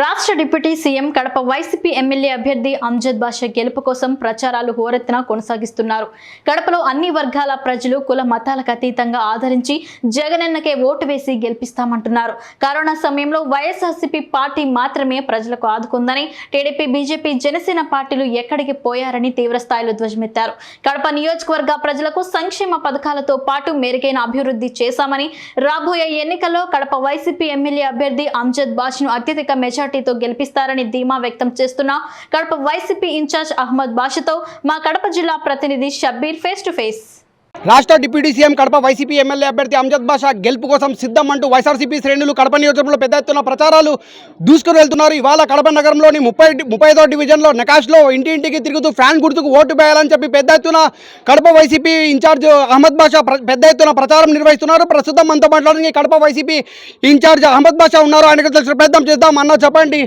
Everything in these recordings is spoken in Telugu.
రాష్ట్ర deputy CM Kadapa YCP MLA అభ్యర్థి అంజద్ బాషా గెలుపు కోసం ప్రచారాలు హోరెత్తున కొనసాగిస్తున్నారు. కడపలో అన్ని వర్గాల ప్రజలు కుల మతాలకు అతీతంగా ఆదరించి జగనన్నకే ఓటు వేసి గెలిపిస్తామంటున్నారు. కరోనా సమయంలో వైఎస్ఆర్సీపీ పార్టీ మాత్రమే ప్రజలకు ఆదుకుందని టీడీపీ బీజేపీ జనసేన పార్టీలు ఎక్కడికి పోయారని తీవ్రస్థాయిలో ధ్వజమెత్తారు. కడప నియోజకవర్గ ప్రజలకు సంక్షేమ పథకాలతో పాటు మెరుగైన అభివృద్ధి చేశామని రాబోయే ఎన్నికల్లో కడప వైసీపీ ఎమ్మెల్యే అభ్యర్థి అంజద్ బాష్ను అత్యధిక మెజార్టీతో గెలిపిస్తారని ధీమా వ్యక్తం చేస్తున్న Kadapa YCP in charge Ahmad బాషతో మా కడప జిల్లా ప్రతినిధి షబ్బీర్ ఫేస్ టు ఫేస్ రాష్ట్ర deputy CM Kadapa YCP MLA అభ్యర్థి అమ్జద్ బాషా గెలుపు కోసం సిద్ధం అంటూ వైఎస్ఆర్సీపీ శ్రేణులు కడప నియోజకవర్గంలో పెద్ద ఎత్తున ప్రచారాలు దూసుకుని వెళ్తున్నారు. ఇవాళ కడప నగరంలోని ముప్పై ముప్పై ఐదో డివిజన్లో నకాష్లో ఇంటి ఇంటికి తిరుగుతూ ఫ్యాన్ గుర్తుకు ఓటు వేయాలని చెప్పి పెద్ద ఎత్తున Kadapa YCP in charge Ahmad Basha పెద్ద ఎత్తున ప్రచారం నిర్వహిస్తున్నారు. ప్రస్తుతం మనతో మాట్లాడడానికి Kadapa YCP in charge Ahmad Basha ఉన్నారు. ఆయనకు తెలిసిన ప్రయత్నం చేద్దాం. అన్న చెప్పండి.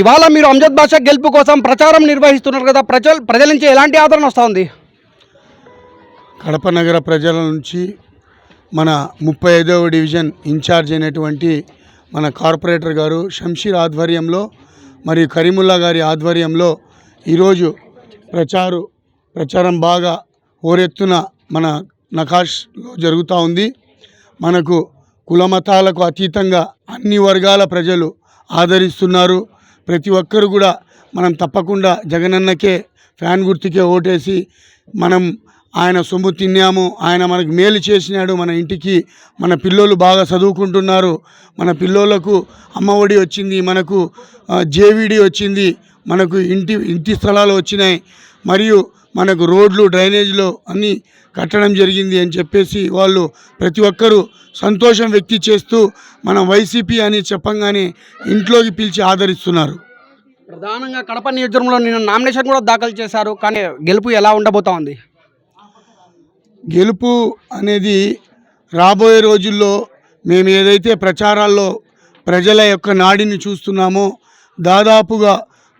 ఇవాళ మీరు అమ్జద్ బాషా గెలుపు కోసం ప్రచారం నిర్వహిస్తున్నారు కదా. ప్రజల ప్రజల నుంచి ఎలాంటి ఆదరణ వస్తుంది కడప నగర ప్రజల నుంచి మన ముప్పై ఐదవ డివిజన్ ఇన్ఛార్జ్ అయినటువంటి మన కార్పొరేటర్ గారు షంషీర్ ఆధ్వర్యంలో మరియు కరీముల్లా గారి ఆధ్వర్యంలో ఈరోజు ప్రచారు ప్రచారం బాగా ఓరెత్తున మన నకాష్లో జరుగుతూ ఉంది. మనకు కులమతాలకు అతీతంగా అన్ని వర్గాల ప్రజలు ఆదరిస్తున్నారు. ప్రతి ఒక్కరు కూడా మనం తప్పకుండా జగనన్నకే ఫ్యాన్ గుర్తుకే ఓటేసి మనం ఆయన సొమ్ము తిన్నాము ఆయన మనకు మేలు చేసినాడు మన ఇంటికి మన పిల్లోళ్ళు బాగా చదువుకుంటున్నారు మన పిల్లోళ్ళకు అమ్మఒడి వచ్చింది మనకు జేవిడి వచ్చింది మనకు ఇంటి ఇంటి స్థలాలు వచ్చినాయి మరియు మనకు రోడ్లు డ్రైనేజీలు అన్నీ కట్టడం జరిగింది అని చెప్పేసి వాళ్ళు ప్రతి ఒక్కరూ సంతోషం వ్యక్తి చేస్తూ మనం వైసీపీ అని చెప్పంగానే ఇంట్లోకి పిలిచి ఆదరిస్తున్నారు. ప్రధానంగా కడప నియోజకవర్గంలో నిన్న నామినేషన్ కూడా దాఖలు చేశారు కానీ గెలుపు ఎలా ఉండబోతా ఉంది? గెలుపు అనేది రాబోయే రోజుల్లో మేము ఏదైతే ప్రచారాల్లో ప్రజల యొక్క నాడిని చూస్తున్నామో దాదాపుగా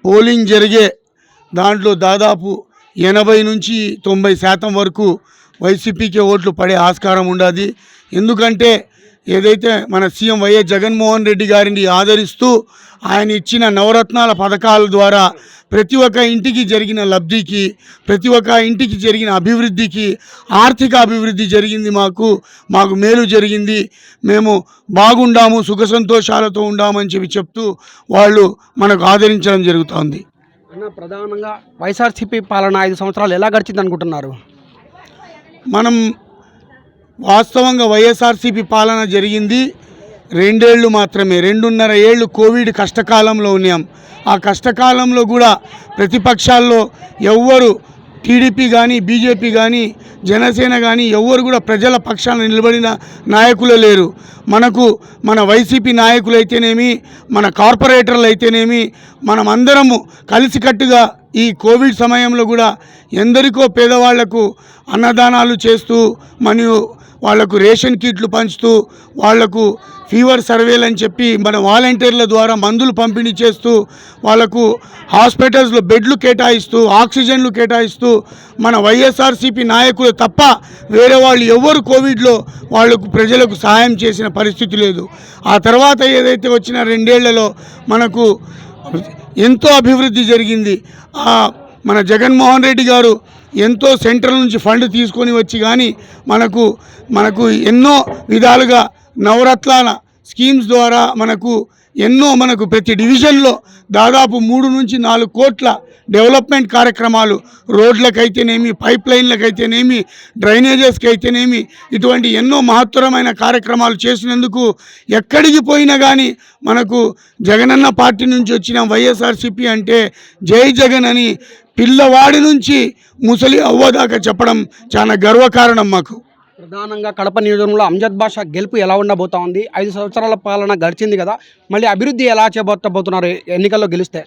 పోలింగ్ జరిగే దాంట్లో దాదాపు ఎనభై నుంచి తొంభై శాతం వరకు వైసీపీకి ఓట్లు పడే ఆస్కారం ఉండదు. ఎందుకంటే ఏదైతే మన సీఎం వైఎస్ జగన్మోహన్ రెడ్డి గారిని ఆదరిస్తూ ఆయన ఇచ్చిన నవరత్నాల పథకాల ద్వారా ప్రతి ఒక్క ఇంటికి జరిగిన లబ్ధికి ప్రతి ఒక్క ఇంటికి జరిగిన అభివృద్ధికి ఆర్థిక అభివృద్ధి జరిగింది మాకు మాకు మేలు జరిగింది. మేము బాగుండాము సుఖ సంతోషాలతో ఉండామని చెప్పి చెప్తూ వాళ్ళు మనకు ఆదరించడం జరుగుతోంది. అన్న ప్రధానంగా వైఎస్ఆర్సీపీ పాలన ఐదు సంవత్సరాలు ఎలా గడిచింది అనుకుంటున్నారు? మనం వాస్తవంగా వైఎస్ఆర్సీపీ పాలన జరిగింది. రెండేళ్ళు మాత్రమే రెండున్నర ఏళ్ళు కోవిడ్ కష్టకాలంలో ఉన్నాం. ఆ కష్టకాలంలో కూడా ప్రతిపక్షాల్లో ఎవ్వరు టీడీపీ కానీ బీజేపీ కానీ జనసేన కానీ ఎవ్వరు కూడా ప్రజల పక్షాన నిలబడిన నాయకులు లేరు. మనకు మన వైసీపీ నాయకులు అయితేనేమి మన కార్పొరేటర్లు అయితేనేమి మనమందరము కలిసికట్టుగా ఈ కోవిడ్ సమయంలో కూడా ఎందరికో పేదవాళ్ళకు అన్నదానాలు చేస్తూ మరియు వాళ్ళకు రేషన్ కిట్లు పంచుతూ వాళ్ళకు ఫీవర్ సర్వేలు అని చెప్పి మన వాలంటీర్ల ద్వారా మందులు పంపిణీ చేస్తూ వాళ్ళకు హాస్పిటల్స్లో బెడ్లు కేటాయిస్తూ ఆక్సిజన్లు కేటాయిస్తూ మన వైఎస్ఆర్సీపీ నాయకులు తప్ప వేరే వాళ్ళు ఎవరు కోవిడ్లో వాళ్ళకు ప్రజలకు సహాయం చేసిన పరిస్థితి లేదు. ఆ తర్వాత ఏదైతే వచ్చిన రెండేళ్ళలో మనకు ఎంతో అభివృద్ధి జరిగింది. మన జగన్మోహన్ రెడ్డి గారు ఎంతో సెంట్రల్ నుంచి ఫండ్ తీసుకొని వచ్చి కానీ మనకు మనకు ఎన్నో విధాలుగా నవరత్నాల స్కీమ్స్ ద్వారా మనకు ఎన్నో మనకు ప్రతి డివిజన్లో దాదాపు మూడు నుంచి నాలుగు కోట్ల డెవలప్మెంట్ కార్యక్రమాలు రోడ్లకైతేనేమి పైప్ లైన్లకైతేనేమి డ్రైనేజెస్కి అయితేనేమి ఇటువంటి ఎన్నో మహత్తరమైన కార్యక్రమాలు చేసినందుకు ఎక్కడికి పోయినా కానీ మనకు జగనన్న పార్టీ నుంచి వచ్చిన వైఎస్ఆర్సిపి అంటే జై జగన్ అని పిల్లవాడి నుంచి ముసలి అవ్వదాకా చెప్పడం చాలా గర్వకారణం మాకు. ప్రధానంగా కడప నియోజకవర్గంలో అంజద్ బాషా గెలుపు ఎలా ఉండబోతా ఉంది? ఐదు సంవత్సరాల పాలన గడిచింది కదా మళ్ళీ అభివృద్ధి ఎలా చేపట్టబోతున్నారు ఎన్నికల్లో గెలిస్తే?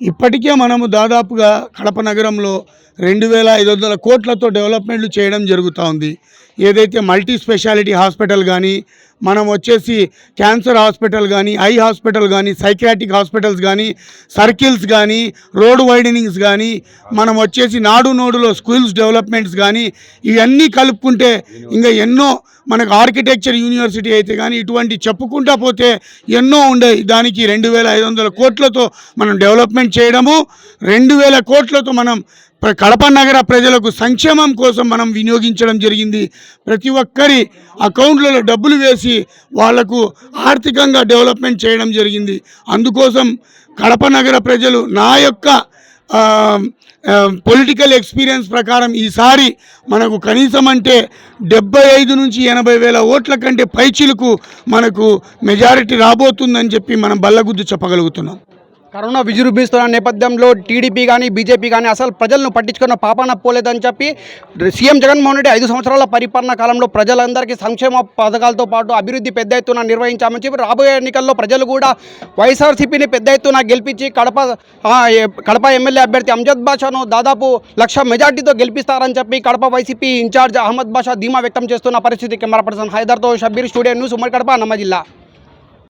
ఇప్పటికే మనము దాదాపుగా కడప నగరంలో రెండు వేల ఐదు వందల కోట్లతో డెవలప్మెంట్లు చేయడం జరుగుతూ ఉంది. ఏదైతే మల్టీ స్పెషాలిటీ హాస్పిటల్ కానీ మనం వచ్చేసి క్యాన్సర్ హాస్పిటల్ కానీ ఐ హాస్పిటల్ కానీ సైక్రాటిక్ హాస్పిటల్స్ కానీ సర్కిల్స్ కానీ రోడ్ వైడనింగ్స్ కానీ మనం వచ్చేసి నాడు నోడులో స్కూల్స్ డెవలప్మెంట్స్ కానీ ఇవన్నీ కలుపుకుంటే ఇంకా ఎన్నో మనకు ఆర్కిటెక్చర్ యూనివర్సిటీ అయితే కానీ ఇటువంటి చెప్పుకుంటా పోతే ఎన్నో ఉండేవి దానికి రెండు వేల ఐదు వందల కోట్లతో మనం డెవలప్మెంట్ చేయడము రెండు వేల కోట్లతో మనం కడప నగర ప్రజలకు సంక్షేమం కోసం మనం వినియోగించడం జరిగింది. ప్రతి ఒక్కరి అకౌంట్లలో డబ్బులు వేసి వాళ్ళకు ఆర్థికంగా డెవలప్మెంట్ చేయడం జరిగింది. అందుకోసం కడప నగర ప్రజలు నా యొక్క పొలిటికల్ ఎక్స్పీరియన్స్ ప్రకారం ఈసారి మనకు కనీసం అంటే డెబ్బై ఐదు నుంచి ఎనభై వేల ఓట్ల కంటే పైచిలకు మనకు మెజారిటీ రాబోతుందని చెప్పి మనం బల్లగుద్దు చెప్పగలుగుతున్నాం. కరోనా విజృంభిస్తున్న నేపథ్యంలో టీడీపీ కానీ బీజేపీ కానీ అసలు ప్రజలను పట్టించుకున్న పాపాన పోలేదని చెప్పి సీఎం జగన్మోహన్ రెడ్డి ఐదు సంవత్సరాల పరిపాలన కాలంలో ప్రజలందరికీ సంక్షేమ పథకాలతో పాటు అభివృద్ధి పెద్ద ఎత్తున నిర్వహించామని చెప్పి రాబోయే ఎన్నికల్లో ప్రజలు కూడా వైఎస్ఆర్సీపీని పెద్ద ఎత్తున గెలిపించి కడప కడప ఎమ్మెల్యే అభ్యర్థి అంజద్ బాషాను దాదాపు లక్ష మెజార్టీతో గెలిపిస్తారని చెప్పి Kadapa YCP in charge Ahmad Basha ధీమా వ్యక్తం చేస్తున్న పరిస్థితి. కెమెరా పర్సన్ హైదర్తో షబ్బీర్ స్టూడియో న్యూస్ ఉమ్మడి కడప అన్నమ్మ జిల్లా.